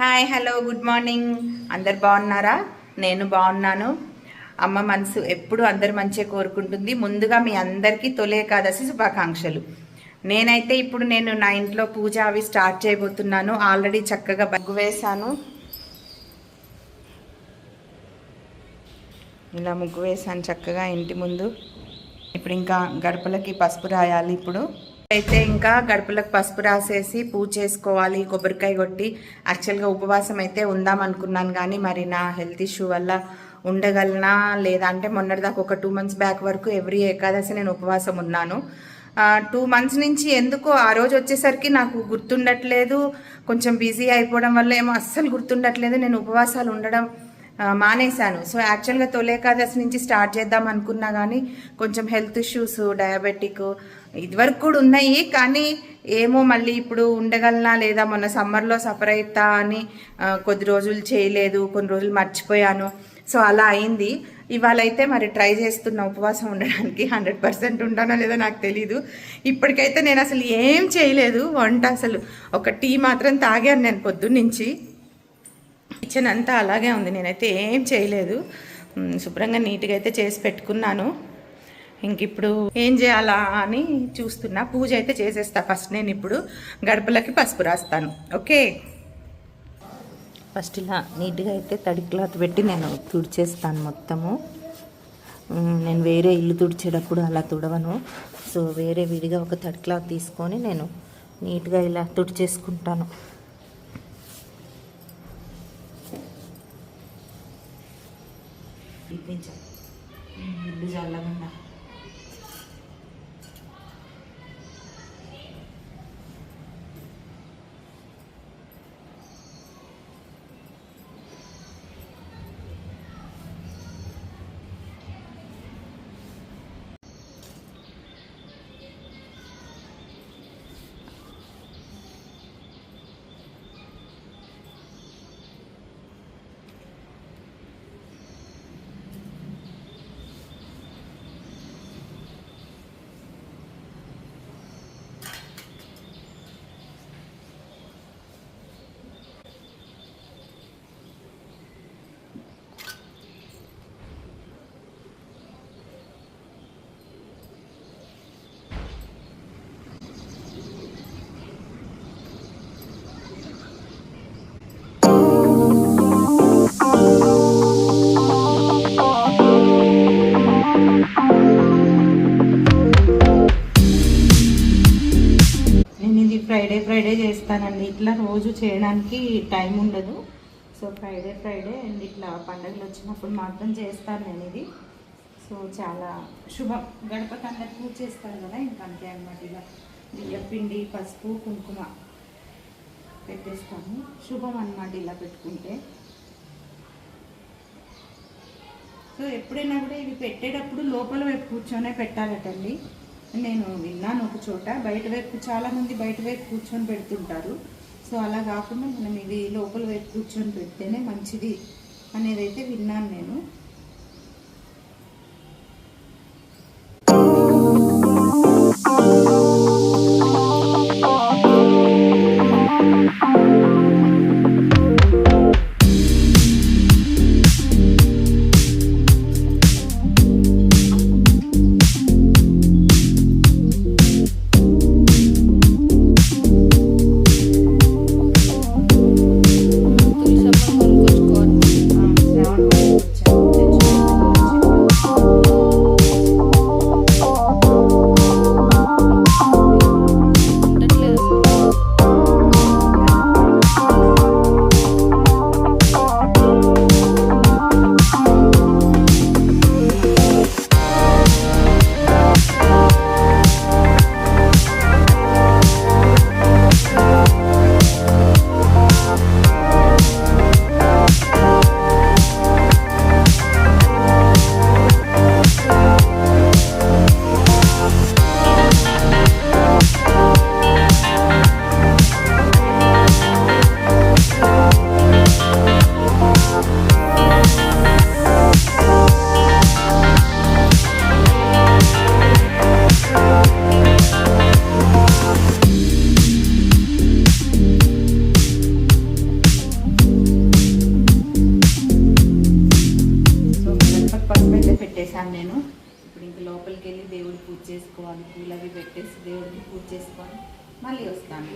Hi hello good morning. అందరు బాగున్నారా? నేను బాగున్నాను. అమ్మ మనసు ఎప్పుడు అందరు మంచిగా కోరుకుంటుంది. ముందుగా మీ అందరికీ తొలి ఏకాదశి శుభాకాంక్షలు. నేనైతే ఇప్పుడు నేను నా ఇంట్లో పూజ అవి స్టార్ట్ చేయబోతున్నాను. ఆల్రెడీ చక్కగా బగ్గు వేశాను. ఇలా ముగ్గు వేసాను చక్కగా ఇంటి ముందు. ఇప్పుడు ఇంకా గడపలకి పసుపు రాయాలి ఇప్పుడు. అయితే ఇంకా గడపలకు పసుపు రాసేసి పూజ చేసుకోవాలి కొబ్బరికాయ కొట్టి. యాక్చువల్గా ఉపవాసం అయితే ఉందాం అనుకున్నాను కానీ మరి నా హెల్త్ ఇష్యూ వల్ల ఉండగలనా లేదా అంటే మొన్నటిదాకా ఒక టూ మంత్స్ బ్యాక్ వరకు ఎవ్రీ ఏకాదశి నేను ఉపవాసం ఉన్నాను. టూ మంత్స్ నుంచి ఎందుకో ఆ రోజు వచ్చేసరికి నాకు గుర్తుండట్లేదు. కొంచెం బిజీ అయిపోవడం వల్ల ఏమో అస్సలు గుర్తుండట్లేదు. నేను ఉపవాసాలు ఉండడం మానేశాను. సో యాక్చువల్గా తొలి ఏకాదశి నుంచి స్టార్ట్ చేద్దాం అనుకున్నా కానీ కొంచెం హెల్త్ ఇష్యూస్ డయాబెటిక్ ఇదివరకు కూడా ఉన్నాయి కానీ ఏమో మళ్ళీ ఇప్పుడు ఉండగలనా లేదా మొన్న సమ్మర్లో సఫర్ అవుతా అని కొద్ది రోజులు చేయలేదు కొన్ని రోజులు మర్చిపోయాను. సో అలా అయింది. ఇవాళ అయితే మరి ట్రై చేస్తున్న ఉపవాసం ఉండడానికి హండ్రెడ్ పర్సెంట్ ఉంటానో లేదో నాకు తెలీదు. ఇప్పటికైతే నేను అసలు ఏం చేయలేదు. వంట అసలు ఒక టీ మాత్రం తాగాను నేను పొద్దున్నుంచి. కిచెన్ అంతా అలాగే ఉంది. నేనైతే ఏం చేయలేదు. శుభ్రంగా నీట్గా అయితే చేసి పెట్టుకున్నాను. ఇంక ఇప్పుడు ఏం చేయాలా అని చూస్తున్నా. పూజ అయితే చేసేస్తా ఫస్ట్. నేను ఇప్పుడు గడపలకి పసుపు రాస్తాను. ఓకే? ఫస్ట్ ఇలా నీట్గా అయితే తడి క్లాత్ పెట్టి నేను తుడిచేస్తాను మొత్తము. నేను వేరే ఇల్లు తుడిచేటప్పుడు అలా తుడవను. సో వేరే విడిగా ఒక తడి క్లాత్ తీసుకొని నేను నీట్గా ఇలా తుడిచేసుకుంటాను. ఇప్పించాలి ఇల్లు చల్లకుండా చేస్తానండి. ఇట్లా రోజు చేయడానికి టైం ఉండదు. సో ఫ్రైడే ఫ్రైడే అండ్ ఇట్లా పండుగలు వచ్చినప్పుడు మాత్రం చేస్తాను నేను ఇది. సో చాలా శుభం. గడపకి అందరు పూజ చేస్తారు కదా ఇంకా అంతే అనమాట ఇలా బియ్యపిండి పసుపు కుంకుమ పెట్టేస్తాను శుభం అనమాట ఇలా పెట్టుకుంటే. సో ఎప్పుడైనా కూడా ఇవి పెట్టేటప్పుడు లోపల వైపు కూర్చొనే పెట్టాలటండి. నేను విన్నాను ఒక చోట. బయట వైపు చాలా మంది బయట వైపు కూర్చొని పెడుతుంటారు. సో అలా కాకుండా మనం ఇవి లోపల వైపు కూర్చొని పెడితేనే మంచిది అనేది అయితే విన్నాను నేను. చేసుకోవాలి. పూలు అవి పెట్టేసి దేవుడికి పూజ చేసుకొని మళ్ళీ వస్తాను.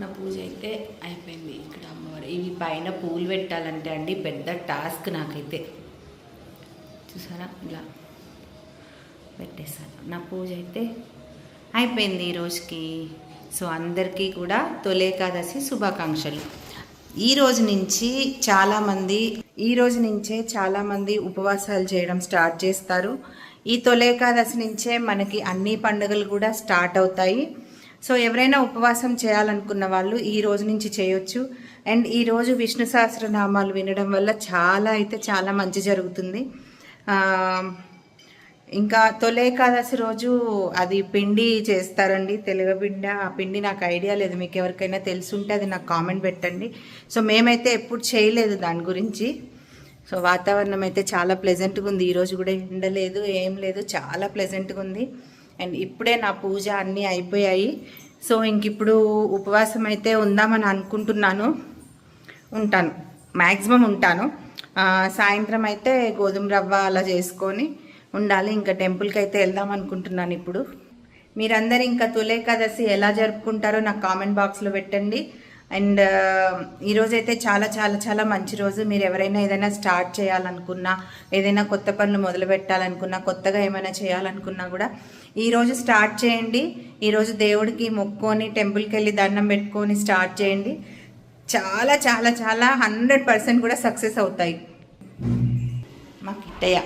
నా పూజ అయితే అయిపోయింది. ఇక్కడ అమ్మవారు. ఇవి పైన పూలు పెట్టాలంటే అండి పెద్ద టాస్క్ నాకైతే. చూసారా? ఇలా పెట్టేశాను. నా పూజ అయితే అయిపోయింది ఈ రోజుకి. సో అందరికీ కూడా తొలేకాదశి శుభాకాంక్షలు. ఈ రోజు నుంచి చాలామంది ఈ రోజు నుంచే చాలామంది ఉపవాసాలు చేయడం స్టార్ట్ చేస్తారు. ఈ తొలేకాదశి నుంచే మనకి అన్ని పండుగలు కూడా స్టార్ట్ అవుతాయి. సో ఎవరైనా ఉపవాసం చేయాలనుకున్న వాళ్ళు ఈ రోజు నుంచి చేయొచ్చు. అండ్ ఈరోజు విష్ణు సహస్రనామాలు వినడం వల్ల చాలా అయితే చాలా మంచి జరుగుతుంది. ఇంకా తొలి ఏకాదశి రోజు అది పిండి చేస్తారండి తెలుగు పిండి ఆ పిండి నాకు ఐడియా లేదు మీకు ఎవరికైనా తెలుసుంటే అది నాకు కామెంట్ పెట్టండి. సో మేమైతే ఎప్పుడు చేయలేదు దాని గురించి. సో వాతావరణం అయితే చాలా ప్లెజెంట్గా ఉంది. ఈరోజు కూడా ఎండలేదు ఏం లేదు చాలా ప్లెజెంట్గా ఉంది. అండ్ ఇప్పుడే నా పూజ అన్నీ అయిపోయాయి. సో ఇంక ఇప్పుడు ఉపవాసం అయితే ఉందామని అనుకుంటున్నాను. ఉంటాను. మ్యాక్సిమం ఉంటాను. సాయంత్రం అయితే గోధుమ రవ్వ అలా చేసుకొని ఉండాలి. ఇంకా టెంపుల్కి అయితే వెళ్దాం అనుకుంటున్నాను ఇప్పుడు. మీరందరూ ఇంకా తొలేకాదశి ఎలా జరుపుకుంటారో నాకు కామెంట్ బాక్స్లో పెట్టండి. అండ్ um, ఈరోజైతే చాలా చాలా చాలా మంచి రోజు. మీరు ఎవరైనా ఏదైనా స్టార్ట్ చేయాలనుకున్నా ఏదైనా కొత్త పనులు మొదలు పెట్టాలనుకున్నా కొత్తగా ఏమైనా చేయాలనుకున్నా కూడా ఈరోజు స్టార్ట్ చేయండి. ఈరోజు దేవుడికి మొక్కొని టెంపుల్కి వెళ్ళి దండం పెట్టుకొని స్టార్ట్ చేయండి. చాలా చాలా చాలా హండ్రెడ్ పర్సెంట్ కూడా సక్సెస్ అవుతాయి. మా కిట్టయ్య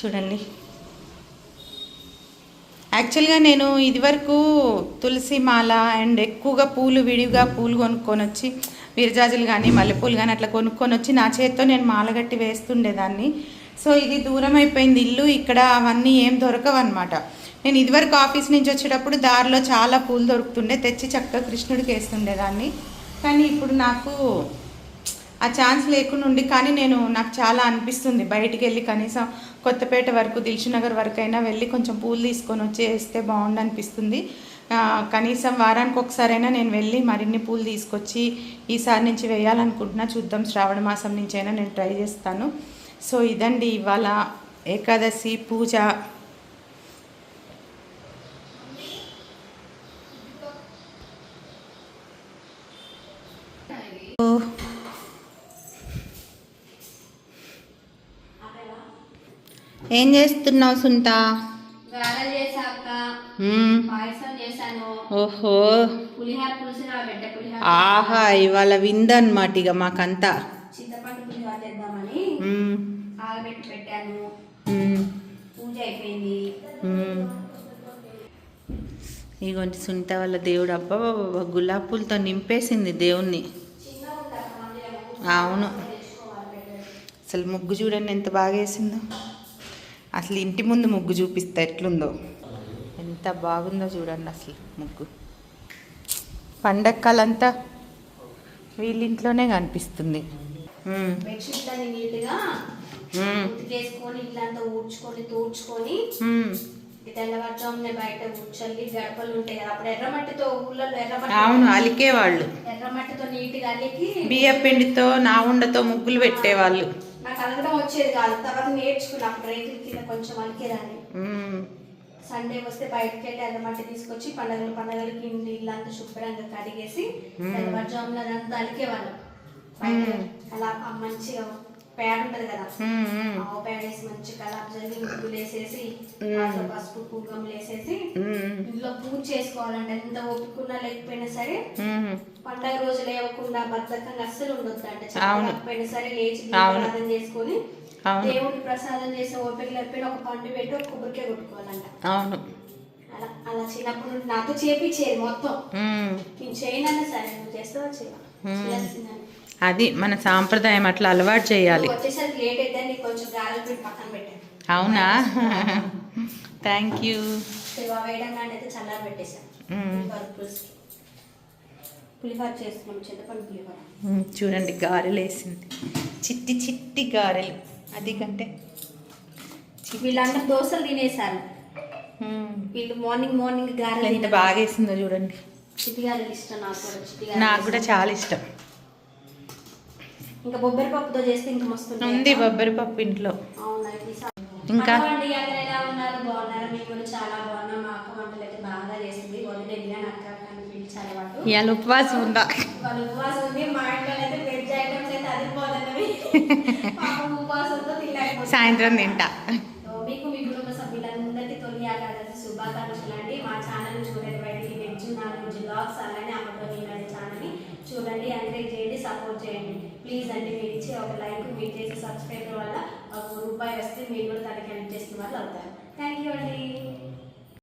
చూడండి. యాక్చువల్గా నేను ఇదివరకు తులసి మాల అండ్ ఎక్కువగా పూలు విడిగా పూలు కొనుక్కొని వచ్చి విరజాజులు కానీ మల్లెపూలు కానీ అట్లా కొనుక్కొని వచ్చి నా చేత్తో నేను మాలగట్టి వేస్తుండేదాన్ని. సో ఇది దూరం అయిపోయింది ఇల్లు. ఇక్కడ అవన్నీ ఏం దొరకవు అనమాట నేను ఇదివరకు ఆఫీస్ నుంచి వచ్చేటప్పుడు దారిలో చాలా పూలు దొరుకుతుండే. తెచ్చి చక్కగా కృష్ణుడికి వేస్తుండేదాన్ని. కానీ ఇప్పుడు నాకు ఆ ఛాన్స్ లేకుండా ఉండి కానీ నేను నాకు చాలా అనిపిస్తుంది బయటికి వెళ్ళి కనీసం కొత్తపేట వరకు దిల్షునగర్ వరకు అయినా వెళ్ళి కొంచెం పూలు తీసుకొని వచ్చి వేస్తే బాగుండు అనిపిస్తుంది కనీసం వారానికి ఒకసారైనా నేను వెళ్ళి మరిన్ని పూలు తీసుకొచ్చి ఈసారి నుంచి వేయాలనుకుంటున్నా. చూద్దాం శ్రావణ మాసం నుంచైనా నేను ట్రై చేస్తాను. సో ఇదండి ఇవాళ ఏకాదశి పూజ ఏం చేస్తున్నావు సుంత ఓహో. ఆహా ఇవాళ విందన్నమాట ఇక మాకంతా. ఇగోండి సునీత వాళ్ళ దేవుడు. అబ్బా బాబా గులాబీ పూలతో నింపేసింది దేవుణ్ణి. అవును. అసలు ముగ్గు చూడండి ఎంత బాగా వేసిందో. అసలు ఇంటి ముందు ముగ్గు చూపిస్తా ఎట్లుందో? ఎంత బాగుందో చూడండి అసలు ముగ్గు. పండగ కలంతా వీళ్ళింట్లోనే కనిపిస్తుంది. తెల్లవారుజామునే బయట కూర్చొని గడపలు ఉంటాయి కదా అప్పుడు ఎర్రమట్టితో ఊళ్ళలో ఎర్రమట్టి అవును అలికేవాళ్ళు. ఎర్రమట్టితో నీట్గా అలికి బియ్య పిండితో నావుండతో ముగ్గులు పెట్టేవాళ్ళు. నాకు అలగడం వచ్చేది కాదు తర్వాత నేర్చుకున్నా రైతుల కింద కొంచెం అలికేదాన్ని. సండే వస్తే బయటకు వెళ్ళి ఎర్రమట్టి తీసుకొచ్చి పండగలు పండగలకి ఇల్లంతా శుభ్రంగా కడిగేసి తెల్లవారుజామున అదంతా అలికేవాళ్ళం అలా మంచిగా పేడ ఉంటది కదా. ఆవు పేడ వేసి మంచి కలాప్ జల్లి ముగ్గులు వేసేసి పసుపు కుంకుమలు వేసేసి. ఇంట్లో పూజ చేసుకోవాలంటే ఎంత ఒప్పుకున్నా లేకపోయినా సరే. పండగ రోజు లేవకుండా బద్ధకంగా అస్సలు ఉండొద్దు అంటే అవును. చెప్పకపోయినా సరే లేచి. ప్రసాదం చేసుకొని. దేవుడికి ప్రసాదం చేసే ఓపిక లేకపోయినా ఒక పండు పెట్టి ఒక కొబ్బరికాయ కొట్టుకోవాలంట. అవును. అలా అలా చిన్నప్పుడు నాతో చేపించేది మొత్తం. నేను చేయనన్నా సరే నువ్వు చేస్తావా చేయాల్సిందని. అది మన సాంప్రదాయం అట్లా అలవాటు చేయాలి. వచ్చేసరికి లేట్ అయితే నీకు కొంచెం గారెలు పెట్టి పక్కన పెట్టాను అవునా? థ్యాంక్ యూ వేయడం అయితే చల్లారి పెట్టేశాను. పులిహోర చేసుకున్నాం చింతపండు పులిహోర. చూడండి గారెలు వేసింది చిట్టి చిట్టి గారెలు. అది కంటే వీళ్ళందరూ దోశలు తినేసారు మ్మ్. వీళ్ళు మార్నింగ్ మార్నింగ్ గారెలు ఎంత. బాగా వేసిందో చూడండి. చిట్టి గారెలు ఇష్టం నాకు కూడా చిట్టి నాకు కూడా చాలా ఇష్టం. ఇంకా బొబ్బరి పప్పుతో చేస్తే ఇంకా మస్తు. ఉంది బొబ్బరి పప్పు ఇంట్లో. ఇంకా? ఎలా ఉన్నారు? బాగున్నారా? మేము కూడా చాలా బాగున్నాం. మా అక్క వంటలు అయితే బాగా చేసింది అక్క అని పిలిచారు వాళ్ళు ఇవాళ ఉపవాసం ఉందా ఉపవాసం ఉంది మా ఇంట్లో అయితే వెజ్ ఐటమ్స్ అయితే అదిరిపోతున్నవి పాపం ఉపవాసంతో తినలేకపోతున్నారు. సాయంత్రం తింటా.